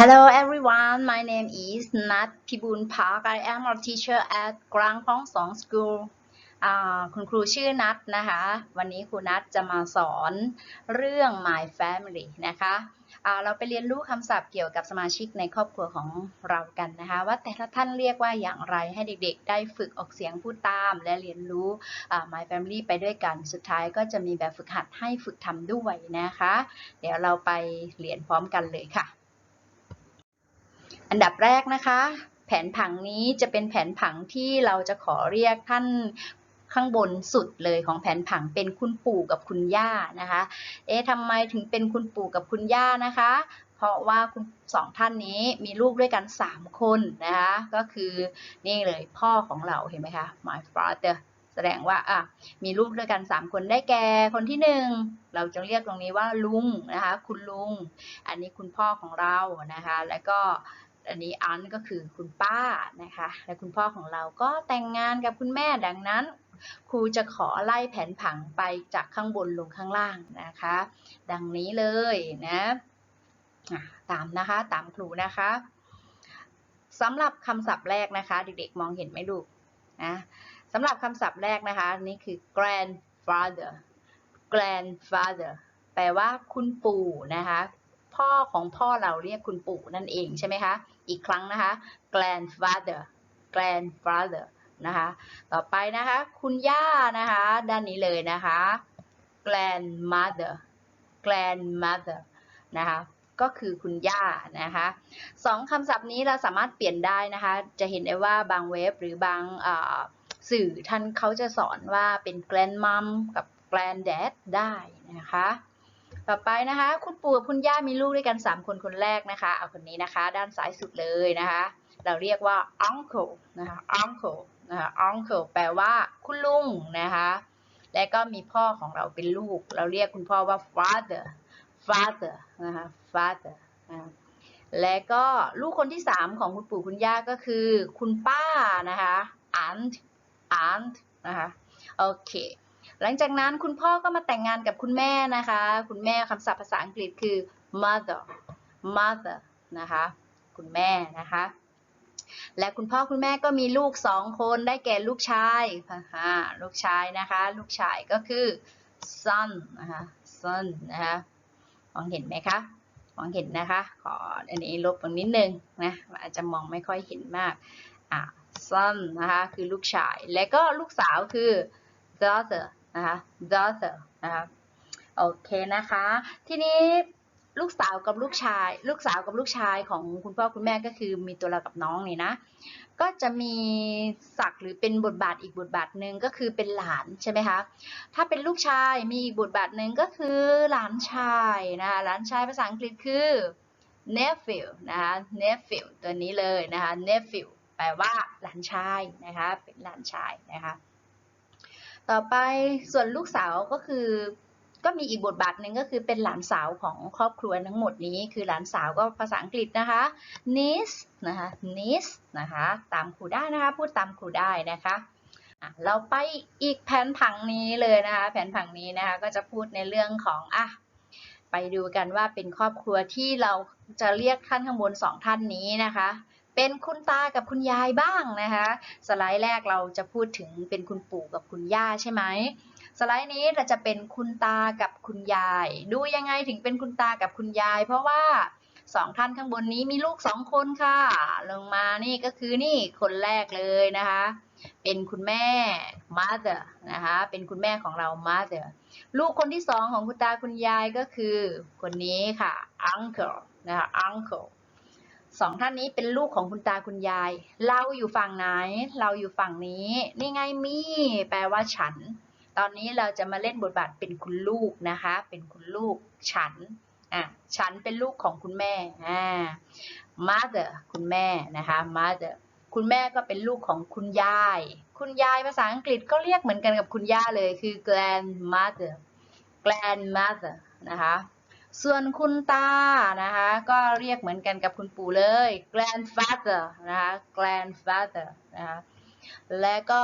Hello everyone, my name is Nat Pibun Park. I am a teacher at Grang Pong Song School. อ่าคุณครูชื่อนัทนะคะ วันนี้ครูนัทจะมาสอนเรื่อง My Family นะคะอ่าเราไปเรียนรู้คำศัพท์เกี่ยวกับสมาชิกในครอบครัวของเรากันนะคะ ว่าแต่ละท่านเรียกว่าอย่างไรให้เด็กๆ ได้ฝึกออกเสียงพูดตาม และเรียนรู้อ่า My Family ไปด้วยกัน สุดท้ายก็จะมีแบบฝึกหัดให้ฝึกทำด้วยนะคะ เดี๋ยวเราไปเรียนพร้อมกันเลยค่ะ อันดับแรกนะคะ แผนผังนี้จะเป็นแผนผังที่เราจะขอเรียกท่านข้างบนสุดเลยของแผนผังเป็นคุณปู่กับคุณย่านะคะ เอ๊ะทำไมถึงเป็นคุณปู่กับคุณย่านะคะ เพราะว่าคุณสองท่านนี้มีลูกด้วยกัน 3 คนนะคะ ก็คือนี่เลยพ่อของเราเห็นไหมคะ my father แสดงว่าอะมีลูกด้วยกัน 3 คนได้แก่คนที่หนึ่งเราจะเรียกตรงนี้ว่าลุงนะคะ คุณลุง อันนี้คุณพ่อของเรานะคะ แล้วก็ อันนี้อันก็คือคุณป้านะคะ และคุณพ่อของเราก็แต่งงานกับคุณแม่ดังนั้น ครูจะขอไล่แผนผังไปจากข้างบนลงข้างล่างนะคะ ดังนี้เลยนะตามนะคะตามครูนะคะสำหรับคำศัพท์แรกนะคะ เด็กๆมองเห็นไหมลูกนะสำหรับคำศัพท์แรกนะคะ นี่คือ grandfather grandfather แปลว่าคุณปู่นะคะ พ่อของพ่อเราเรียกคุณปู่นั่นเองใช่ไหมคะ อีกครั้งนะคะ grandfather grandfather นะคะ ต่อไปนะคะ คุณย่านะคะ ด้านนี้เลยนะคะ grandmother grandmother นะคะ ก็คือคุณย่านะคะสองคำศัพท์นี้เราสามารถเปลี่ยนได้นะคะ จะเห็นได้ว่าบางเว็บหรือบางสื่อท่านเขาจะสอนว่าเป็น grandmom กับ granddad ได้นะคะ ต่อไปนะคะ คุณปู่กับคุณย่ามีลูกด้วยกัน 3 คนคนแรกนะคะ เอาคนนี้นะคะ ด้านซ้ายสุดเลยนะคะ เราเรียกว่า uncle นะคะ uncle นะคะ uncle แปลว่าคุณลุงนะคะ และก็มีพ่อของเราเป็นลูก เราเรียกคุณพ่อว่า father father นะคะ father นะและก็ลูกคนที่ 3 ของคุณปู่คุณย่าก็คือ คุณป้านะคะ aunt aunt นะคะ โอเค หลังจากนั้นคุณพ่อก็มาแต่งงานกับคุณแม่นะคะ คุณแม่คำศัพท์ภาษาอังกฤษคือ mother mother นะคะ คุณแม่นะคะ และคุณพ่อคุณแม่ก็มีลูกสองคนได้แก่ลูกชายค่ะลูกชายนะคะ ลูกชายก็คือ son นะคะ son นะคะมองเห็นไหมคะมองเห็นนะคะ ขออันนี้ลบตรงนิดนึงนะอาจจะมองไม่ค่อยเห็นมากอะ son นะคะ คือลูกชาย และก็ลูกสาวคือ daughter นะคะ daughter นะคะโอเคนะคะ ทีนี้ลูกสาวกับลูกชาย ลูกสาวกับลูกชายของคุณพ่อคุณแม่ก็คือมีตัวเรากับน้องนี่นะ ก็จะมีศักดิ์หรือเป็นบทบาทอีกบทบาทหนึ่งก็คือเป็นหลานใช่ไหมคะถ้าเป็นลูกชายมีอีกบทบาทหนึ่งก็คือหลานชายนะคะหลานชายภาษาอังกฤษคือ nephew นะคะ nephew ตัวนี้เลยนะคะ nephew แปลว่าหลานชายนะคะเป็นหลานชายนะคะ ต่อไปส่วนลูกสาวก็คือ ก็มีอีกบทบาทหนึ่งก็คือเป็นหลานสาวของครอบครัวทั้งหมดนี้ คือหลานสาวก็ภาษาอังกฤษนะคะ niece นะคะ niece นะคะ ตามครูได้นะคะ พูดตามครูได้นะคะเราไปอีกแผนผังนี้เลยนะคะ แผนผังนี้นะคะก็จะพูดในเรื่องของอะไปดูกันว่าเป็นครอบครัวที่เราจะเรียกท่านข้างบนสองท่านนี้นะคะ เป็นคุณตากับคุณยายบ้างนะคะ สไลด์แรกเราจะพูดถึงเป็นคุณปู่กับคุณย่าใช่ไหมสไลด์นี้เราจะเป็นคุณตากับคุณยาย ดูยังไงถึงเป็นคุณตากับคุณยาย เพราะว่าสองท่านข้างบนนี้มีลูกสองคนค่ะ ลงมานี่ก็คือนี่คนแรกเลยนะคะ เป็นคุณแม่ mother นะคะ เป็นคุณแม่ของเรา mother ลูกคนที่สองของคุณตาคุณยายก็คือคนนี้ค่ะ uncle นะคะ uncle สองท่านนี้เป็นลูกของคุณตาคุณยาย เราอยู่ฝั่งไหน เราอยู่ฝั่งนี้ นี่ไงมี แปลว่าฉัน ตอนนี้เราจะมาเล่นบทบาทเป็นคุณลูกนะคะ เป็นคุณลูกฉัน อะ ฉันเป็นลูกของคุณแม่ อ่า mother คุณแม่นะคะ mother คุณแม่ก็เป็นลูกของคุณยาย คุณยายภาษาอังกฤษก็เรียกเหมือนกันกับคุณย่าเลย คือ grandmother grandmother นะคะ ส่วนคุณตานะคะ ก็เรียกเหมือนกันกับคุณปู่เลย grandfather นะคะ grandfather นะคะ และก็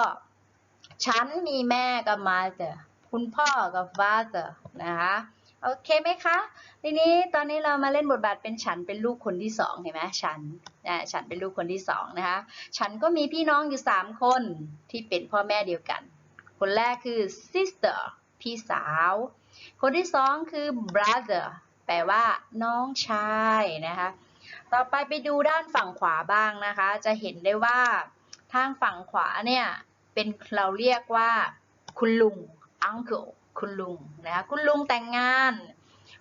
ฉันมีแม่กับ mother คุณพ่อกับ father นะคะโอเคไหมคะ ทีนี้ตอนนี้เรามาเล่นบทบาทเป็นฉันเป็นลูกคนที่สองเห็นไหมฉันอ่าฉันเป็นลูกคนที่สองนะคะ ฉันก็มีพี่น้องอยู่สามคนที่เป็นพ่อแม่เดียวกัน คนแรกคือ sister พี่สาว คนที่สองคือ brother แปลว่าน้องชายนะคะ ต่อไปไปดูด้านฝั่งขวาบ้างนะคะ จะเห็นได้ว่าทางฝั่งขวาเนี่ยเป็นเราเรียกว่า คุณลุง uncle คุณลุงนะคะคุณลุงแต่งงาน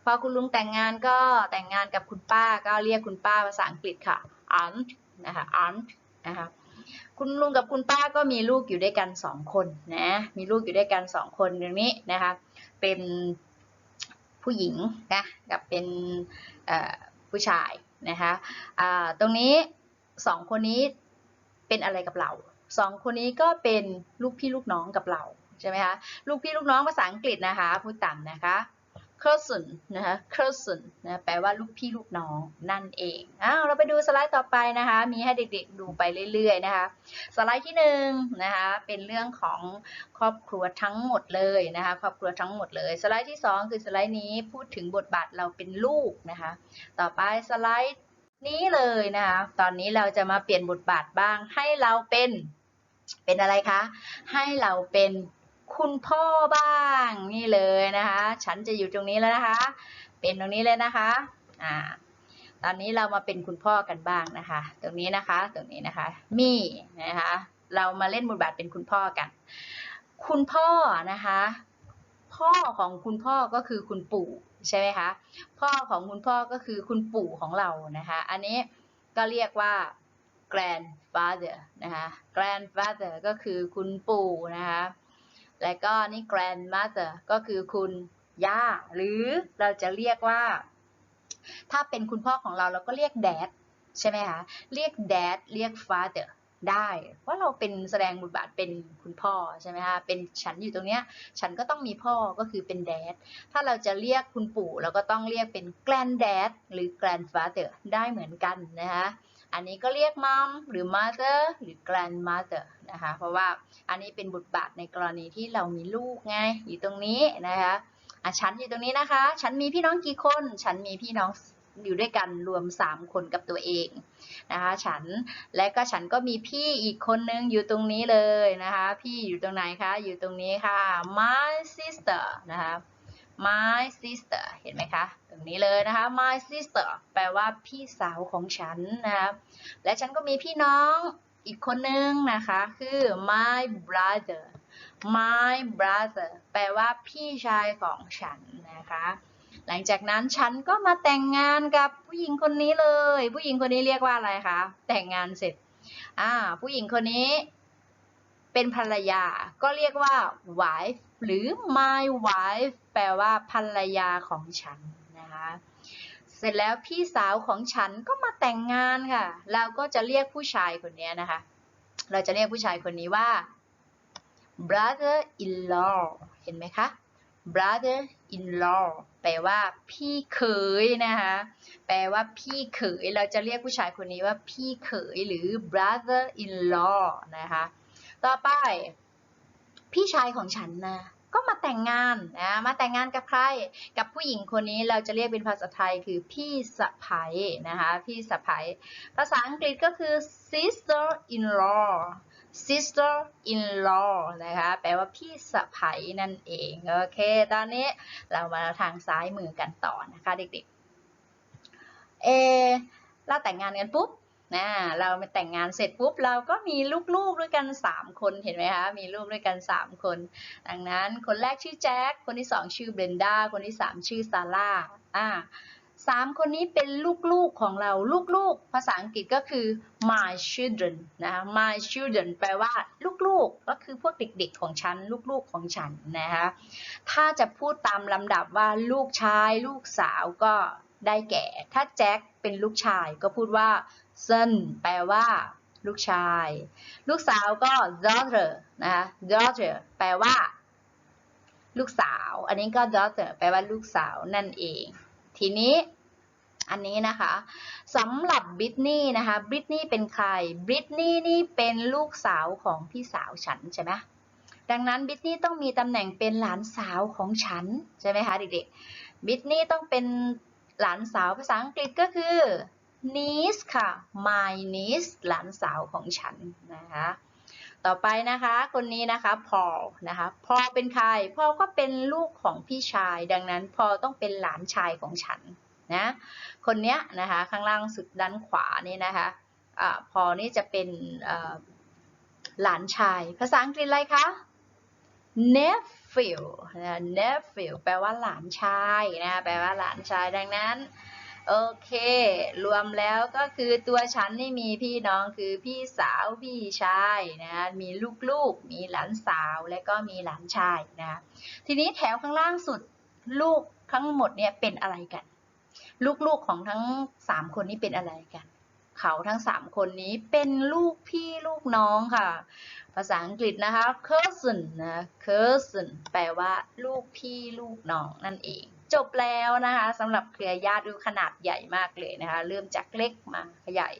พอคุณลุงแต่งงานก็แต่งงานกับคุณป้าก็เรียกคุณป้าภาษาอังกฤษค่ะ aunt นะคะ aunt นะคะคุณลุงกับคุณป้าก็มีลูกอยู่ด้วยกันสองคนนะมีลูกอยู่ด้วยกันสองคนตรงนี้นะคะเป็น ผู้หญิงนะกับเป็นผู้ชายนะคะะตรงนี้สองคนนี้เป็นอะไรกับเราสองคนนี้ก็เป็นลูกพี่ลูกน้องกับเราใช่ไหมคะลูกพี่ลูกน้องภาษาอังกฤษนะคะพูดต่ำนะคะ cousin นะคะ cousin นะแปลว่าลูกพี่ลูกน้องนั่นเองอ้าวเราไปดูสไลด์ต่อไปนะคะ มีให้เด็กๆดูไปเรื่อยๆนะคะ สไลด์ที่หนึ่งนะคะเป็นเรื่องของครอบครัวทั้งหมดเลยนะคะครอบครัวทั้งหมดเลย สไลด์ที่สองคือสไลด์นี้พูดถึงบทบาทเราเป็นลูกนะคะ ต่อไปสไลด์นี้เลยนะคะตอนนี้เราจะมาเปลี่ยนบทบาทบ้างให้เราเป็นเป็นอะไรคะ ให้เราเป็น คุณพ่อบ้างนี่เลยนะคะ ฉันจะอยู่ตรงนี้แล้วนะคะ เป็นตรงนี้เลยนะคะอ่าตอนนี้เรามาเป็นคุณพ่อกันบ้างนะคะ ตรงนี้นะคะ ตรงนี้นะคะ มี่นะคะ เรามาเล่นบทบาทเป็นคุณพ่อกัน คุณพ่อนะคะ พ่อของคุณพ่อก็คือคุณปู่ใช่ไหมคะ พ่อของคุณพ่อก็คือคุณปู่ของเรานะคะ อันนี้ก็เรียกว่า grandfather นะคะ grandfather ก็คือคุณปู่นะคะ และก็นี่ grandmother ก็คือคุณย่า หรือเราจะเรียกว่า ถ้าเป็นคุณพ่อของเราเราก็เรียก dad ใช่ไหมคะ เรียก dad เรียก father ได้เพราเราเป็นแสดงบทบาทเป็นคุณพ่อใช่ไหมคะเป็นฉันอยู่ตรงเนี้ยฉันก็ต้องมีพ่อก็คือเป็น dad ถ้าเราจะเรียกคุณปู่เราก็ต้องเรียกเป็น granddad หรือ grandfather ได้เหมือนกันนะคะ อันนี้ก็เรียก mom หรือ mother หรือ grandmother นะคะ เพราะว่าอันนี้เป็นบทบาทในกรณีที่เรามีลูกไง อยู่ตรงนี้นะคะอะฉันอยู่ตรงนี้นะคะ ฉันมีพี่น้องกี่คน ฉันมีพี่น้องอยู่ด้วยกันรวม 3 คนกับตัวเองนะคะ ฉันและก็ฉันก็มีพี่อีกคนนึงอยู่ตรงนี้เลยนะคะ พี่อยู่ตรงไหนคะ อยู่ตรงนี้ค่ะ my sister นะคะ my sister เห็นไหมคะ ตรงนี้เลยนะคะ my sister แปลว่าพี่สาวของฉันนะคะและฉันก็มีพี่น้องอีกคนนึงนะคะ คือ my brother my brother แปลว่าพี่ชายของฉันนะคะ หลังจากนั้นฉันก็มาแต่งงานกับผู้หญิงคนนี้เลย ผู้หญิงคนนี้เรียกว่าอะไรคะ แต่งงานเสร็จ อ่า ผู้หญิงคนนี้ เป็นภรรยา ก็เรียกว่า wife หรือ my wife แปลว่าภรรยาของฉันนะคะเสร็จแล้วพี่สาวของฉันก็มาแต่งงานค่ะ เราก็จะเรียกผู้ชายคนนี้นะคะ เราจะเรียกผู้ชายคนนี้ว่า brother in law เห็นไหมคะ brother in law แปลว่าพี่เขยนะคะ แปลว่าพี่เขย เราจะเรียกผู้ชายคนนี้ว่าพี่เขยหรือ brother in law นะคะ ต่อไป พี่ชายของฉันนะก็มาแต่งงานนะมาแต่งงานกับใคร กับผู้หญิงคนนี้เราจะเรียกเป็นภาษาไทยคือพี่สะใภ้นะคะพี่สะใภ้ภาษาอังกฤษก็คือ sister in law sister in law นะคะ แปลว่าพี่สะใภ้นั่นเอง โอเค ตอนนี้เรามาทางซ้ายมือกันต่อนะคะเด็กๆ เออเราแต่งงานกันปุ๊บ นะเราไปแต่งงานเสร็จปุ๊บเราก็มีลูกๆด้วยกัน 3 คนเห็นไหมคะมีลูกด้วยกัน 3 คน ดังนั้นคนแรกชื่อแจ็คคนที่ 2 ชื่อเบรนด้าคนที่ 3 ชื่อซาร่าอ่าสามคนนี้เป็นลูกๆของเราลูกๆ ภาษาอังกฤษก็คือ my children นะคะ my children แปลว่าลูกๆ ก็คือพวกเด็กๆของฉัน ลูกๆของฉันนะคะถ้าจะพูดตามลำดับว่าลูกชาย ลูกสาวก็ได้แก่ ถ้าแจ็คเป็นลูกชายก็พูดว่า son แปลว่า ลูกชาย ลูกสาวก็ daughter นะคะ daughter แปลว่า ลูกสาว อันนี้ก็ daughter แปลว่าลูกสาวนั่นเอง ทีนี้อันนี้นะคะสำหรับบริตนี่นะคะบริตนี่เป็นใครบริตนี่นี่เป็นลูกสาวของพี่สาวฉันใช่ไหมดังนั้นบริตนี่ต้องมีตำแหน่งเป็นหลานสาวของฉันใช่ไหมคะเด็กๆบิทนี่ต้องเป็นหลานสาวภาษาอังกฤษก็คือ niece ค่ะ my niece หลานสาวของฉันนะคะ ต่อไปนะคะ คนนี้นะคะ Paul นะคะ Paul เป็นใคร Paul ก็เป็นลูกของพี่ชาย ดังนั้น Paul ต้องเป็นหลานชายของฉันนะ คนเนี้ยนะคะ ข้างล่างสุดด้านขวานี่นะคะอ่า Paul นี่จะเป็นหลานชาย ภาษาอังกฤษอะไรคะ nephew นะ nephew แปลว่าหลานชายนะ แปลว่าหลานชาย ดังนั้น โอเค รวมแล้วก็คือตัวฉันนี่มีพี่น้องคือพี่สาวพี่ชายนะมีลูกๆ มีหลานสาวและก็มีหลานชายนะทีนี้แถวข้างล่างสุดลูกทั้งหมดเนี่ยเป็นอะไรกัน ลูกๆของทั้งสามคนนี้เป็นอะไรกัน เขาทั้งสามคนนี้เป็นลูกพี่ลูกน้องค่ะ ภาษาอังกฤษนะคะ cousin นะ cousin แปลว่าลูกพี่ลูกน้องนั่นเอง จบแล้วนะคะสำหรับเครือญาติดูขนาดใหญ่มากเลยนะคะ เริ่มจากเล็กมาใหญ่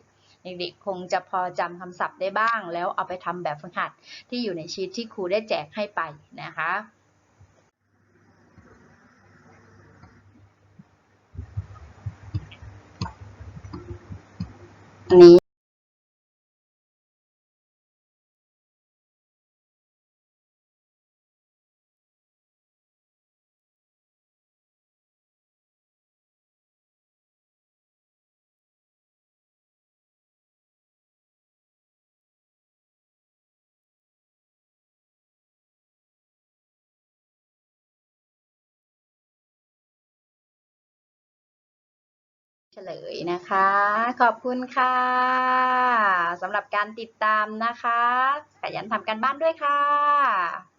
เด็กๆคงจะพอจำคำศัพท์ได้บ้าง แล้วเอาไปทำแบบฝึกหัดที่อยู่ในชีทที่ครูได้แจกให้ไปนะคะนี้ เฉลยนะคะ ขอบคุณค่ะสำหรับการติดตามนะคะขยันทำการบ้านด้วยค่ะ